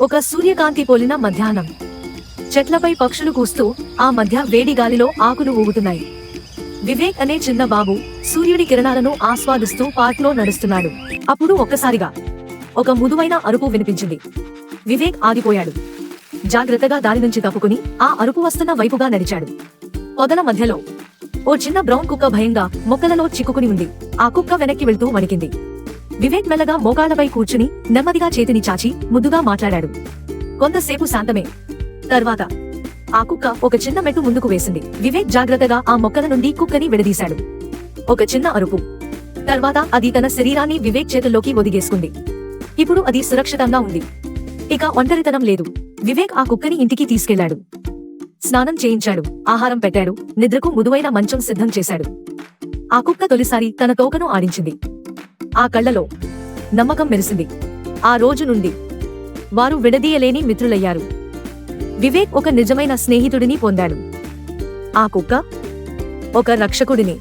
ఒక సూర్యకాంతి పోలిన మధ్యాహ్నం. చెట్లపై పక్షులు కూస్తూ ఆ మధ్య వేడి గాలిలో ఆకులు ఊగుతున్నాయి. వివేక్ అనే చిన్న బాబు సూర్యుడి కిరణాలను ఆస్వాదిస్తూ పార్క్లో నడుస్తున్నాడు. అప్పుడు ఒక్కసారిగా ఒక ముదువైన అరుపు వినిపించింది. వివేక్ ఆగిపోయాడు. జాగ్రత్తగా దారి నుంచి తప్పుకుని ఆ అరుపు వస్తున్న వైపుగా నడిచాడు. పొదల మధ్యలో ఓ చిన్న బ్రౌన్ కుక్క భయంగా మొక్కలలో చిక్కుకుని ఉంది. ఆ కుక్క వెనక్కి వెళ్తూ వణికింది. వివేక్ మెల్లగా మోకాళ్ళపై కూర్చుని నెమ్మదిగా చేతిని చాచి ముద్దుగా మాట్లాడాడు. కొంతసేపు శాంతమే. తర్వాత ఆ కుక్క ఒక చిన్న మెట్టు ముందుకు వేసింది. వివేక్ జాగ్రత్తగా ఆ మొక్కల నుండి కుక్కని విడదీశాడు. ఒక చిన్న అరుపు. తర్వాత అది తన శరీరాన్ని వివేక్ చేతుల్లోకి ఒదిగేసుకుంది. ఇప్పుడు అది సురక్షితంగా ఉంది. ఇక ఒంటరితనం లేదు. వివేక్ ఆ కుక్కని ఇంటికి తీసుకెళ్ళాడు. స్నానం చేయించాడు. ఆహారం పెట్టాడు. నిద్రకు ముదువైన మంచం సిద్ధం చేశాడు. ఆ కుక్క తొలిసారి తన తోకను ఆడించింది. ఆ కళ్ళలో నమ్మకం మెరిసింది. ఆ రోజు నుండి వారు విడదీయలేని మిత్రులయ్యారు. వివేక్ ఒక నిజమైన స్నేహితుడిని పొందాడు. ఆ కుక్క ఒక రక్షకుడిని